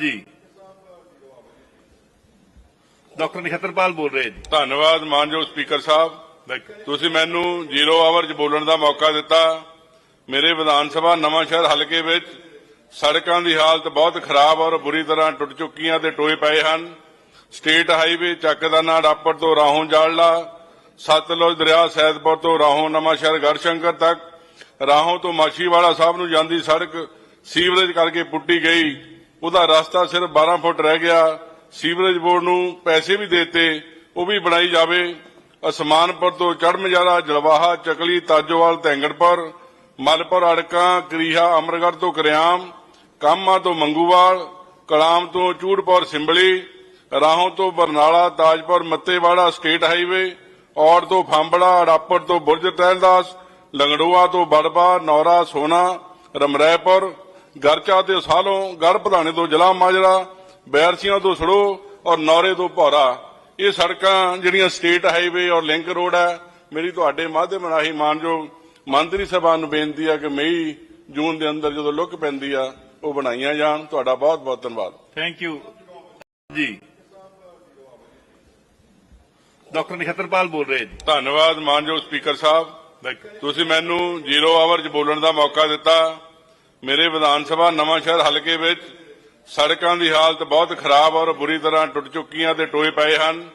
ਜੀ। ਡਾਕਟਰ ਨਖਤਰਪਾਲ ਬੋਲ ਰਹੇ ਜੀ। ਧੰਨਵਾਦ ਮਾਨਯੋਗ ਸਪੀਕਰ ਸਾਹਿਬ। ਤੁਸੀਂ ਮੈਨੂੰ ਜ਼ੀਰੋ ਆਵਰ 'ਚ ਬੋਲਣ ਦਾ ਮੌਕਾ ਦਿੱਤਾ। ਮੇਰੇ ਵਿਧਾਨ ਸਭਾ ਨਵਾਂ ਸ਼ਹਿਰ ਹਲਕੇ ਵਿੱਚ ਸੜਕਾਂ ਦੀ ਹਾਲਤ ਬਹੁਤ ਖਰਾਬ ਔਰ ਬੁਰੀ ਤਰ੍ਹਾਂ ਟੁੱਟ ਚੁੱਕੀਆਂ ਤੇ ਟੋਏ ਪਏ ਹਨ। ਸਟੇਟ ਹਾਈਵੇ ਚੱਕਦਾਨਾ ਰਾਪਰ ਤੋਂ ਰਾਹੋਂ ਜਾਲਲਾ ਸਤਲੁਜ ਦਰਿਆ ਸੈਦਪੁਰ ਤੋਂ ਰਾਹੋਂ ਨਵਾਂ ਸ਼ਹਿਰ ਗੜਸ਼ੰਕਰ ਤੱਕ ਰਾਹੋਂ ਤੋਂ ਮਾਛੀਵਾੜਾ ਸਾਹਿਬ ਨੂੰ ਜਾਂਦੀ ਸੜਕ ਸੀਵਰੇਜ ਕਰਕੇ ਪੁੱਟੀ ਗਈ। ਉਹਦਾ ਰਸਤਾ ਸਿਰਫ 12 ਫੁੱਟ ਰਹਿ ਗਿਆ। ਸੀਵਰੇਜ ਬੋਰਡ ਨੂੰ ਪੈਸੇ ਵੀ ਦੇਤੇ, ਉਹ ਵੀ ਬਣਾਈ ਜਾਵੇ। ਅਸਮਾਨਪੁਰ ਤੋਂ ਚੜਮਜਾਰਾ ਜਲਵਾਹਾ, ਚਕਲੀ, ਤਾਜੋਵਾਲ, ਧੈਂਗੜਪੁਰ, ਮਲਪੁਰ, ਅੜਕਾਂ, ਕਰੀਹਾ ਅਮਰਗੜ ਤੋਂ ਕਰਿਆਮ, ਕਾਮਾ ਤੋਂ ਮੰਗੂਵਾਲ, ਕਲਾਮ ਤੋਂ ਚੂੜਪੁਰ, ਸਿੰਬਲੀ, ਰਾਹੋਂ ਤੋਂ ਬਰਨਾਲਾ, ਤਾਜਪੁਰ, ਮੱਤੇਵਾੜਾ, ਸਟੇਟ ਹਾਈਵੇ, ਔੜ ਤੋਂ ਫਾਂਬੜਾ, ਅੜਾਪਰ ਤੋਂ ਬੁਰਜ, ਤਹਿਲਦਾਸ, ਲੰਗੜੂਆ ਤੋਂ ਬੜਬਾ, ਨੌਰਾ, ਸੋਨਾ ਰਮਰੈਪੁਰ ਗਰਚਾ ਤੇ ਸਾਲੋਂ ਗੜ ਪ੍ਰਧਾਨੇ ਤੋਂ ਜਲਾ ਮਾਜਰਾ ਬੈਰਸੀਆਂ ਤੋਂ ਸੜੋ ਔਰ ਨੌਰੇ ਤੋਂ ਭੌਰਾ। ਇਹ ਸੜਕਾਂ ਜਿਹੜੀਆਂ ਸਟੇਟ ਹਾਈਵੇ ਔਰ ਲਿੰਕ ਰੋਡ ਹੈ ਮੇਰੀ ਤੁਹਾਡੇ ਮਾਧਿਅਮ ਰਾਹੀਂ ਮਾਨਯੋਗ ਮੰਤਰੀ ਸਭਾ ਨੂੰ ਬੇਨਤੀ ਹੈ ਕਿ ਮਈ ਜੂਨ ਦੇ ਅੰਦਰ ਜਦੋਂ ਲੁੱਕ ਪੈਂਦੀ ਆ ਉਹ ਬਣਾਈਆਂ ਜਾਣ। ਤੁਹਾਡਾ ਬਹੁਤ ਬਹੁਤ ਧੰਨਵਾਦ। ਥੈਂਕ ਯੂ ਜੀ। ਡਾਕਟਰ ਨਖਤਰਪਾਲ ਬੋਲ ਰਹੇ ਜੀ। ਧੰਨਵਾਦ ਮਾਨਯੋਗ ਸਪੀਕਰ ਸਾਹਿਬ। ਤੁਸੀਂ ਮੈਨੂੰ ਜ਼ੀਰੋ ਆਵਰ 'ਚ ਬੋਲਣ ਦਾ ਮੌਕਾ ਦਿੱਤਾ। ਮੇਰੇ ਵਿਧਾਨ ਸਭਾ ਨਵਾਂ ਸ਼ਹਿਰ ਹਲਕੇ ਵਿੱਚ ਸੜਕਾਂ ਦੀ ਹਾਲਤ ਬਹੁਤ ਖਰਾਬ ਔਰ ਬੁਰੀ ਤਰ੍ਹਾਂ ਟੁੱਟ ਚੁੱਕੀਆਂ ਤੇ ਟੋਏ ਪਏ ਹਨ।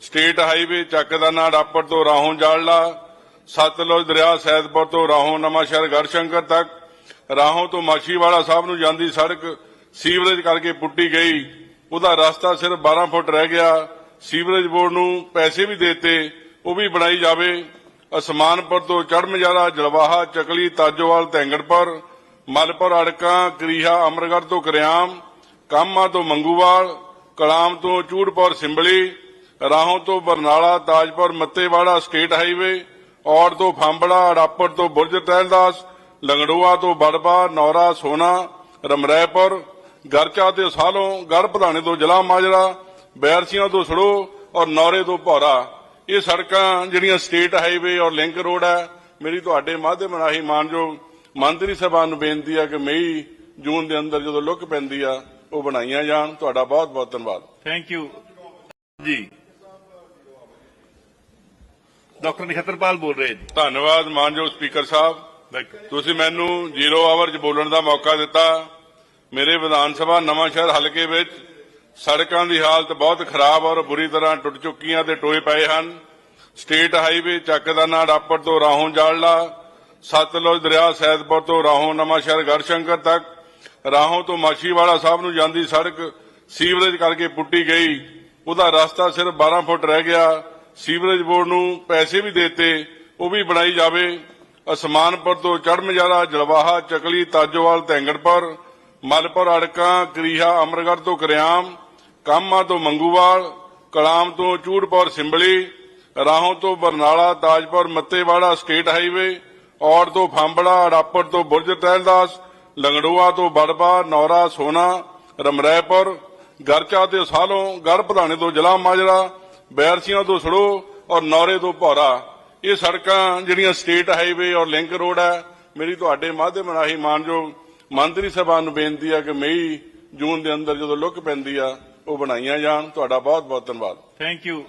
ਸਟੇਟ ਹਾਈਵੇ ਚੱਕਦਾਨਾ ਰਾਪਰ ਤੋਂ ਰਾਹੋਂ ਜਾਲਲਾ ਸਤਲੁਜ ਦਰਿਆ ਸੈਦਪੁਰ ਤੋਂ ਰਾਹੋਂ ਨਵਾਂ ਸ਼ਹਿਰ ਗੜਸ਼ੰਕਰ ਤੱਕ, ਰਾਹੋਂ ਤੋਂ ਮਾਛੀਵਾਲਾ ਸਾਹਿਬ ਨੂੰ ਜਾਂਦੀ ਸੜਕ ਸੀਵਰੇਜ ਕਰਕੇ ਪੁੱਟੀ ਗਈ। ਉਹਦਾ ਰਸਤਾ ਸਿਰਫ 12 ਫੁੱਟ ਰਹਿ ਗਿਆ। ਸੀਵਰੇਜ ਬੋਰਡ ਨੂੰ ਪੈਸੇ ਵੀ ਦੇਤੇ, ਉਹ ਵੀ ਬਣਾਈ ਜਾਵੇ। ਅਸਮਾਨਪੁਰ ਤੋਂ ਚੜਮਜਾਰਾ ਜਲਵਾਹਾ, ਚਕਲੀ, ਤਾਜੋਵਾਲ ਤੈਂਗੜਪੁਰ ਮਲਪੁਰ ਅੜਕਾ ਕਰੀਹਾ ਅਮਰਗੜ ਤੋਂ ਕਰਿਆਮ, ਕਾਮਾ ਤੋਂ ਮੰਗੂਵਾਲ, ਕਲਾਮ ਤੋਂ ਚੂੜਪੁਰ ਸਿੰਬਲੀ, ਰਾਹੋਂ ਤੋਂ ਬਰਨਾਲਾ, ਤਾਜਪੁਰ, ਮੱਤੇਵਾੜਾ, ਸਟੇਟ ਹਾਈਵੇ, ਔੜ ਤੋਂ ਫਾਂਬੜਾ ਅੜਾਪੜ ਤੋਂ ਬੁਰਜ, ਤਹਿਲਦਾਸ, ਲੰਗੜੂਆ ਤੋਂ ਬੜਬਾ, ਨੌਰਾ, ਸੋਨਾ ਰਮਰੈਪੁਰ ਗਰਚਾ ਤੇ ਸਾਲੋਂ ਗੜ ਪ੍ਰਧਾਨੇ ਤੋਂ ਜਲਾ ਮਾਜਰਾ, ਬੈਰਸੀਆਂ ਤੋਂ ਸੜੋ ਔਰ ਨੌਰੇ ਤੋਂ ਭੌਰਾ। ਇਹ ਸੜਕਾਂ ਜਿਹੜੀਆਂ ਸਟੇਟ ਹਾਈਵੇ ਔਰ ਲਿੰਕ ਰੋਡ ਹੈ, ਮੇਰੀ ਤੁਹਾਡੇ ਮਾਧਿਅਮ ਰਾਹੀਂ ਮਾਨਯੋਗ ਮੰਤਰੀ ਸਭਾ ਨੂੰ ਬੇਨਤੀ ਹੈ ਕਿ ਮਈ ਜੂਨ ਦੇ ਅੰਦਰ ਜਦੋਂ ਲੁੱਕ ਪੈਂਦੀ ਆ ਉਹ ਬਣਾਈਆਂ ਜਾਣ। ਤੁਹਾਡਾ ਬਹੁਤ ਬਹੁਤ ਧੰਨਵਾਦ। ਥੈਂਕ ਯੂ ਜੀ। ਡਾਕਟਰ ਨਖਤਰਪਾਲ ਬੋਲ ਰਹੇ ਜੀ। ਧੰਨਵਾਦ ਮਾਨਯੋਗ ਸਪੀਕਰ ਸਾਹਿਬ। ਤੁਸੀਂ ਮੈਨੂੰ ਜ਼ੀਰੋ ਆਵਰ 'ਚ ਬੋਲਣ ਦਾ ਮੌਕਾ ਦਿੱਤਾ। ਮੇਰੇ ਵਿਧਾਨ ਸਭਾ ਨਵਾਂ ਸ਼ਹਿਰ ਹਲਕੇ ਵਿੱਚ ਸੜਕਾਂ ਦੀ ਹਾਲਤ ਬਹੁਤ ਖਰਾਬ ਔਰ ਬੁਰੀ ਤਰ੍ਹਾਂ ਟੁੱਟ ਚੁੱਕੀਆਂ ਤੇ ਟੋਏ ਪਏ ਹਨ। ਸਟੇਟ ਹਾਈਵੇ ਚੱਕਦਾਨਾ ਰਾਪਰ ਤੋਂ ਰਾਹੋਂ ਜਾਲਲਾ ਸਤਲੁਜ ਦਰਿਆ ਸੈਦਪੁਰ ਤੋਂ ਰਾਹੋਂ ਨਵਾਂ ਸ਼ਹਿਰ ਗੜਸ਼ੰਕਰ ਤੱਕ, ਰਾਹੋਂ ਤੋਂ ਮਾਛੀਵਾੜਾ ਸਾਹਿਬ ਨੂੰ ਜਾਂਦੀ ਸੜਕ ਸੀਵਰੇਜ ਕਰਕੇ ਪੁੱਟੀ ਗਈ। ਉਹਦਾ ਰਸਤਾ ਸਿਰਫ 12 ਫੁੱਟ ਰਹਿ ਗਿਆ। ਸੀਵਰੇਜ ਬੋਰਡ ਨੂੰ ਪੈਸੇ ਵੀ ਦਿੱਤੇ, ਉਹ ਵੀ ਬਣਾਈ ਜਾਵੇ। ਅਸਮਾਨਪੁਰ ਤੋਂ ਚੜਮਜਾਰਾ ਜਲਵਾਹਾ, ਚਕਲੀ, ਤਾਜੋਵਾਲ, ਧੈਂਗੜਪੁਰ, ਮਲਪੁਰ, ਅੜਕਾਂ, ਕਰੀਹਾ ਅਮਰਗੜ ਤੋਂ ਕਰਿਆਮ, ਕਾਮਾ ਤੋਂ ਮੰਗੂਵਾਲ, ਕਲਾਮ ਤੋਂ ਚੂੜਪੁਰ, ਸਿੰਬਲੀ, ਰਾਹੋਂ ਤੋਂ ਬਰਨਾਲਾ, ਤਾਜਪੁਰ, ਮੱਤੇਵਾੜਾ, ਸਟੇਟ ਹਾਈਵੇ ਔੜ ਤੋਂ ਫਾਂਬੜਾ ਅੜਾਪਰ ਤੋਂ ਬੁਰਜ ਤਹਿਲਦਾਸ ਲੰਗੜੂਆ ਤੋਂ ਬੜਬਾ, ਨੌਰਾ ਸੋਨਾ, ਰਮਰੈਪੁਰ, ਗਰਚਾ ਤੇ ਸਾਲੋਂ ਗੜ ਪ੍ਰਧਾਨੇ ਤੋਂ ਜਲਾ ਮਾਜਰਾ, ਬੈਰਸੀਆਂ ਤੋਂ ਸੜੋ ਔਰ ਨੌਰੇ ਤੋਂ ਭੌਰਾ। ਇਹ ਸੜਕਾਂ ਜਿਹੜੀਆਂ ਸਟੇਟ ਹਾਈਵੇ ਔਰ ਲਿੰਕ ਰੋਡ ਹੈ, ਮੇਰੀ ਤੁਹਾਡੇ ਮਾਧਿਅਮ ਰਾਹੀਂ ਮਾਨਯੋਗ ਮੰਤਰੀ ਸਭਾ ਨੂੰ ਬੇਨਤੀ ਹੈ ਕਿ ਮਈ, ਜੂਨ ਦੇ ਅੰਦਰ ਜਦੋਂ ਲੁੱਕ ਪੈਂਦੀ ਆ, ਉਹ ਬਣਾਈਆਂ ਜਾਣ। ਤੁਹਾਡਾ ਬਹੁਤ ਬਹੁਤ ਧੰਨਵਾਦ। Thank you